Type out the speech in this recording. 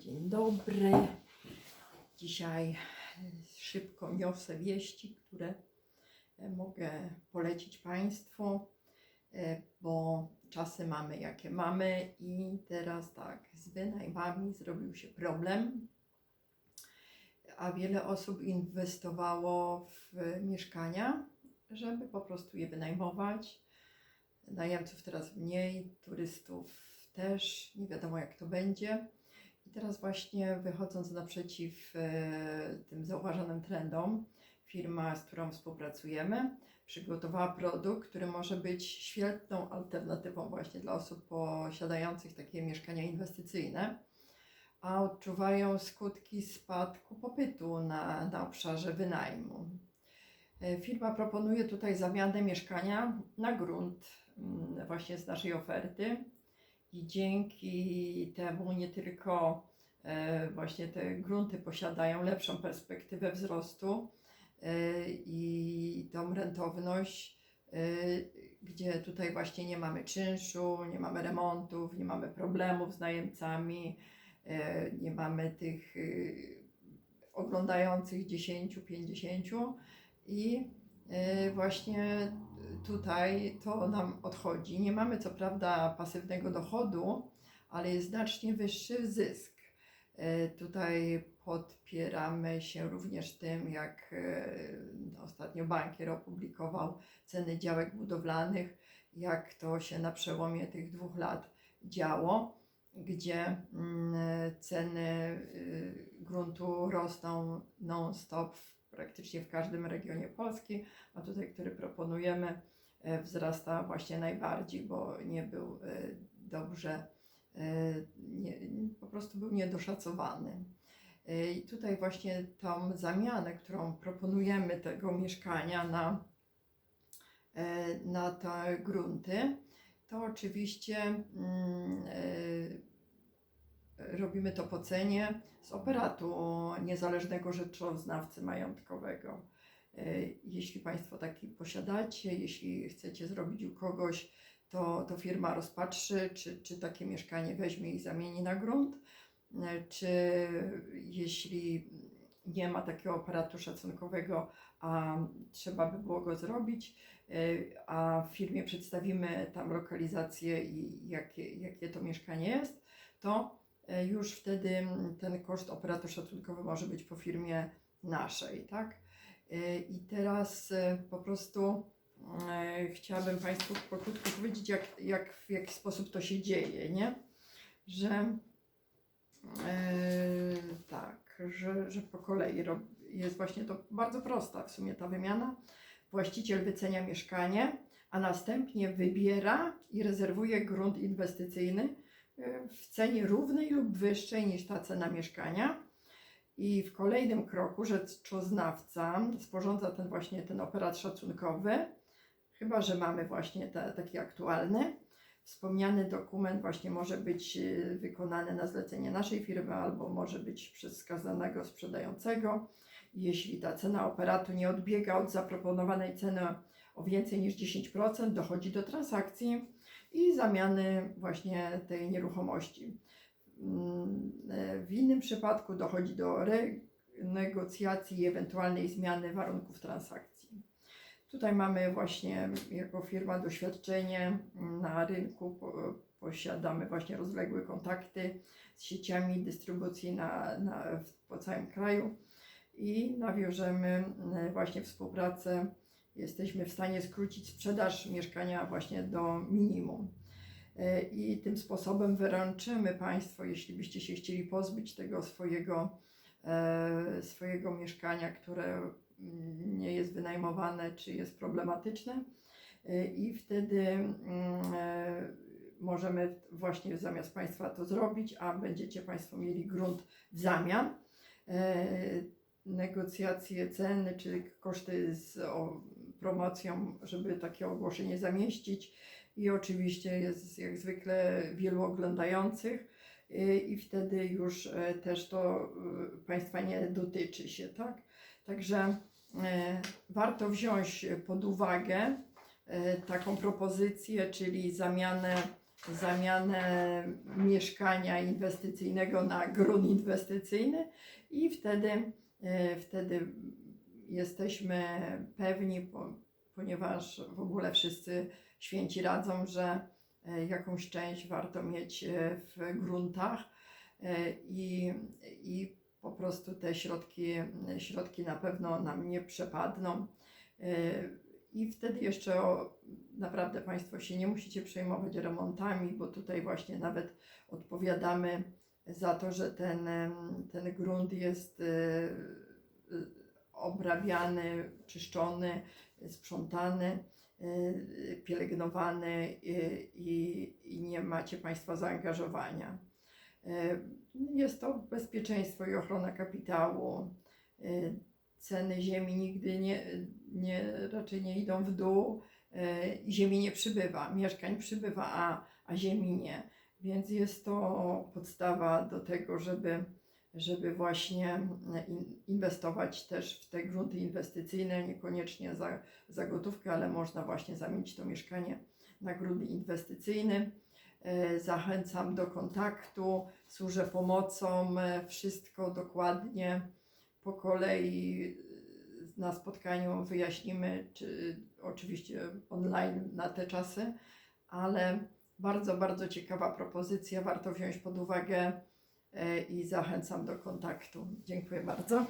dzień dobry. Dzisiaj szybko niosę wieści, które e, mogę polecić Państwu, e, bo czasy mamy jakie mamy i teraz tak, z wynajmami zrobił się problem, a wiele osób inwestowało w mieszkania, żeby po prostu je wynajmować. Najemców teraz mniej, turystów też, nie wiadomo jak to będzie. I teraz właśnie wychodząc naprzeciw e, tym zauważonym trendom, firma, z którą współpracujemy, przygotowała produkt, który może być świetną alternatywą właśnie dla osób posiadających takie mieszkania inwestycyjne, a odczuwają skutki spadku popytu na, na obszarze wynajmu. E, Firma proponuje tutaj zamianę mieszkania na grunt mm, właśnie z naszej oferty i dzięki temu nie tylko e, właśnie te grunty posiadają lepszą perspektywę wzrostu e, i tą rentowność, e, gdzie tutaj właśnie nie mamy czynszu, nie mamy remontów, nie mamy problemów z najemcami, nie mamy tych oglądających 10, 50 i właśnie tutaj to nam odchodzi. Nie mamy co prawda pasywnego dochodu, ale jest znacznie wyższy zysk. E, Tutaj podpieramy się również tym, jak e, ostatnio bankier opublikował ceny działek budowlanych, jak to się na przełomie tych dwóch lat działo, gdzie mm, ceny y, gruntu rosną non-stop w- praktycznie w każdym regionie Polski, a tutaj, który proponujemy, e, wzrasta właśnie najbardziej, bo nie był e, dobrze, e, nie, po prostu był niedoszacowany. I tutaj właśnie tą zamianę, którą proponujemy tego mieszkania na, na te grunty, to oczywiście e, robimy to po cenie z operatu niezależnego rzeczoznawcy majątkowego. E, Jeśli Państwo taki posiadacie, jeśli chcecie zrobić u kogoś, to, to firma rozpatrzy, czy, czy takie mieszkanie weźmie i zamieni na grunt, e, czy jeśli nie ma takiego aparatu szacunkowego, a trzeba by było go zrobić, e, a w firmie przedstawimy tam lokalizację i jakie, jakie to mieszkanie jest, to już wtedy ten koszt operatu szacunkowy może być po firmie naszej, tak? E, I teraz e, po prostu e, chciałabym Państwu pokrótko powiedzieć, jak, jak, w jaki sposób to się dzieje, nie? Że e, tak, że, że po kolei jest właśnie to bardzo prosta w sumie ta wymiana. Właściciel wycenia mieszkanie, a następnie wybiera i rezerwuje grunt inwestycyjny e, w cenie równej lub wyższej niż ta cena mieszkania. I w kolejnym kroku rzeczoznawca sporządza ten właśnie ten operat szacunkowy, chyba że mamy właśnie te, taki aktualny. Wspomniany dokument właśnie może być e, wykonany na zlecenie naszej firmy albo może być przez wskazanego sprzedającego. Jeśli ta cena operatu nie odbiega od zaproponowanej ceny o więcej niż 10%, dochodzi do transakcji i zamiany właśnie tej nieruchomości. Mm, e, W innym przypadku dochodzi do renegocjacji i ewentualnej zmiany warunków transakcji. Tutaj mamy właśnie jako firma doświadczenie na rynku, po- posiadamy właśnie rozległe kontakty z sieciami dystrybucji na, na, po całym kraju i nawiążemy e, właśnie współpracę. Jesteśmy w stanie skrócić sprzedaż mieszkania właśnie do minimum. E, I tym sposobem wyręczymy Państwo, jeśli byście się chcieli pozbyć tego swojego, e, swojego mieszkania, które mm, nie jest wynajmowane czy jest problematyczne. E, I wtedy mm, możemy właśnie zamiast Państwa to zrobić, a będziecie Państwo mieli grunt w zamian. Negocjacje ceny czy koszty z promocją, żeby takie ogłoszenie zamieścić i oczywiście jest jak zwykle wielu oglądających i wtedy już e, też to y, Państwa nie dotyczy się, tak? Także e, warto wziąć pod uwagę e, taką propozycję, czyli zamianę zamianę mieszkania inwestycyjnego na grunt inwestycyjny i wtedy, e, wtedy jesteśmy pewni, po, ponieważ w ogóle wszyscy święci radzą, że e, jakąś część warto mieć e, w gruntach e, i, i po prostu te środki, środki na pewno nam nie przepadną. I wtedy jeszcze o, naprawdę Państwo się nie musicie przejmować remontami, bo tutaj właśnie nawet odpowiadamy za to, że ten, ten grunt jest obrabiany, czyszczony, sprzątany, e, pielęgnowany e, i, i nie macie Państwa zaangażowania. E, Jest to bezpieczeństwo i ochrona kapitału. Ceny ziemi nigdy nie, nie, raczej nie idą w dół, ziemi nie przybywa, mieszkań przybywa, a, a ziemi nie. Więc jest to podstawa do tego, żeby, żeby właśnie in- inwestować też w te grunty inwestycyjne, niekoniecznie za, za gotówkę, ale można właśnie zamienić to mieszkanie na grunt inwestycyjny. E, Zachęcam do kontaktu, służę pomocą, e, wszystko dokładnie po kolei e, na spotkaniu wyjaśnimy, czy oczywiście online na te czasy, ale bardzo, bardzo ciekawa propozycja, warto wziąć pod uwagę e, i zachęcam do kontaktu. Dziękuję bardzo.